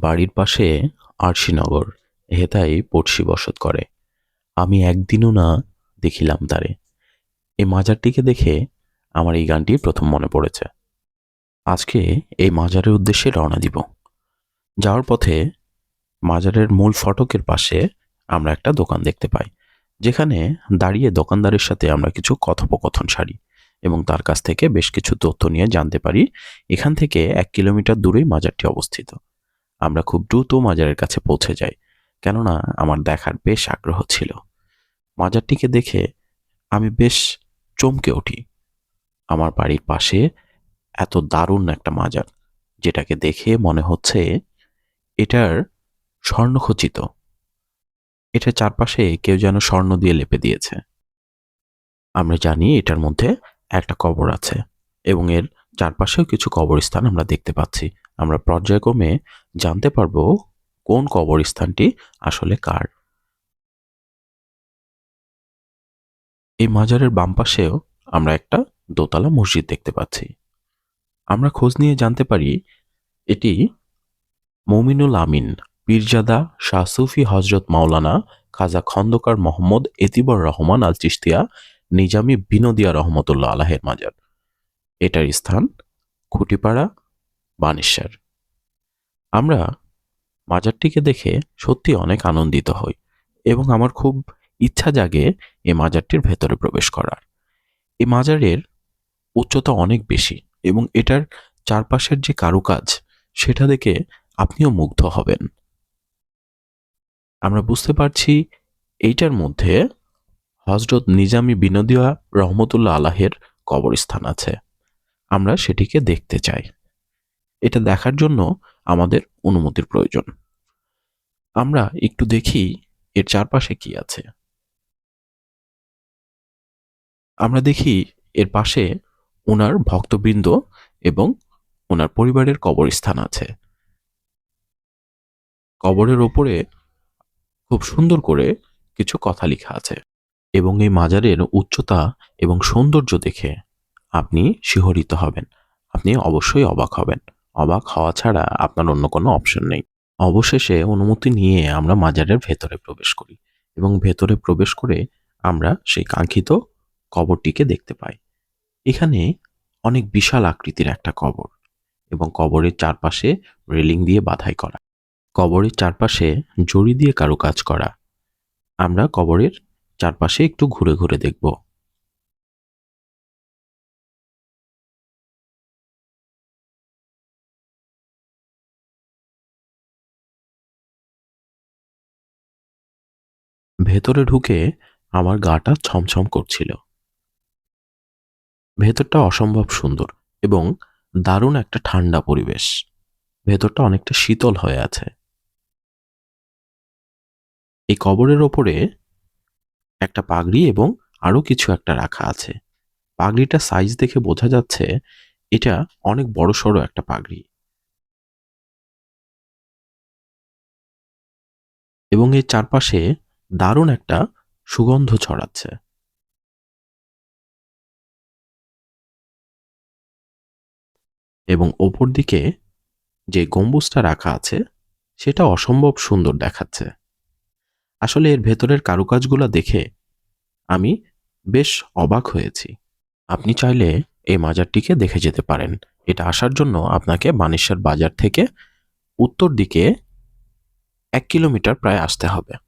বাড়ির পাশে আরশিনগর। হেথায় পড়শি বসত করে। আমি একদিনও না দেখিলাম তারে। এই মাজারটিকে দেখে আমার এই গানটি প্রথম মনে পড়েছে। আজকে এই মাজারের উদ্দেশ্যে রওনা দিব। যাওয়ার পথে মাজারের মূল ফটকের পাশে আমরা একটা দোকান দেখতে পাই। যেখানে দাঁড়িয়ে দোকানদারের সাথে আমরা কিছু কথোপকথন সারি এবং তার কাছ থেকে বেশ কিছু তথ্য নিয়ে জানতে পারি। এখান থেকে এক কিলোমিটার দূরেই মাজারটি অবস্থিত। আমরা খুব দ্রুত মাজারের কাছে পৌঁছে যাই, কেননা আমার দেখার বেশ আগ্রহ ছিল। মাজারটিকে দেখে আমি বেশ চমকে উঠি। আমার বাড়ির পাশে এত দারুণ একটা মাজার, যেটাকে দেখে মনে হচ্ছে এটার স্বর্ণখচিত এটার চারপাশে কেউ যেন স্বর্ণ দিয়ে লেপে দিয়েছে। আমরা জানি এটার মধ্যে একটা কবর আছে এবং এর চারপাশেও কিছু কবরস্থান আমরা দেখতে পাচ্ছি। আমরা পর্যায়ক্রমে জানতে পারব কোন কবরস্থানটি আসলে কার। এই মাজারের বাম পাশেও আমরা একটা দোতলা মসজিদ দেখতে পাচ্ছি। আমরা খোঁজ নিয়ে জানতে পারি, এটি মমিনুল আমিন, পীরজাদা শাহ সুফি হজরত মাওলানা খাজা খন্দকার মোহাম্মদ এতিবর রহমান আল চিস্তিয়া নিজামি বিনোদিয়া রহমতুল্লাহ আলাহের মাজার। এটার স্থান খুঁটিপাড়া বানেশ্বর। আমরা মাজারটিকে দেখে সত্যি অনেক আনন্দিত হই এবং আমার খুব ইচ্ছা জাগে এই মাজারটির ভেতরে প্রবেশ করার। এই মাজারের উচ্চতা অনেক বেশি এবং এটার চারপাশের যে কারুকাজ, সেটা দেখে আপনিও মুগ্ধ হবেন। আমরা বুঝতে পারছি এইটার মধ্যে হজরত নিজামি বিনোদিয়া রহমতুল্লাহ আলাহের কবরস্থান আছে। আমরা সেটিকে দেখতে চাই। এটা দেখার জন্য আমাদের অনুমতির প্রয়োজন। আমরা একটু দেখি এর চারপাশে কি আছে। আমরা দেখি এর পাশে ওনার ভক্তবৃন্দ এবং ওনার পরিবারের কবরস্থান আছে। কবরের ওপরে খুব সুন্দর করে কিছু কথা লেখা আছে এবং এই মাজারের উচ্চতা এবং সৌন্দর্য দেখে আপনি শিহরিত হবেন। আপনি অবশ্যই অবাক হবেন। অবাক হওয়া ছাড়া আপনার অন্য কোনো অপশন নেই। অবশেষে অনুমতি নিয়ে আমরা মাজারের ভেতরে প্রবেশ করি এবং ভেতরে প্রবেশ করে আমরা সেই কাঙ্ক্ষিত কবরটিকে দেখতে পাই। এখানে অনেক বিশাল আকৃতির একটা কবর এবং কবরের চারপাশে রেলিং দিয়ে বাধাই করা। কবরের চারপাশে জড়ি দিয়ে কারুকাজ করা। আমরা কবরের চারপাশে একটু ঘুরে ঘুরে দেখব। ভেতরে ঢুকে আমার গাটা ছমছম করছিল। ভেতরটা অসম্ভব সুন্দর এবং দারুণ একটা ঠান্ডা পরিবেশ। ভেতরটা অনেকটা শীতল হয়ে আছে। এই কবরের ওপরে একটা পাগড়ি এবং আরও কিছু একটা রাখা আছে। পাগড়িটা সাইজ দেখে বোঝা যাচ্ছে এটা অনেক বড় সড়ো একটা পাগড়ি। এবং এর চারপাশে দারুণ একটা সুগন্ধ ছড়াচ্ছে। এবং ওপর দিকে যে গম্বুজটা রাখা আছে, সেটা অসম্ভব সুন্দর দেখাচ্ছে। আসলে এর ভেতরের কারুকাজগুলো দেখে আমি বেশ অবাক হয়েছি। আপনি চাইলে এই মাজারটিকে দেখে যেতে পারেন। এটা আসার জন্য আপনাকে বানেশ্বর বাজার থেকে উত্তর দিকে এক কিলোমিটার প্রায় আসতে হবে।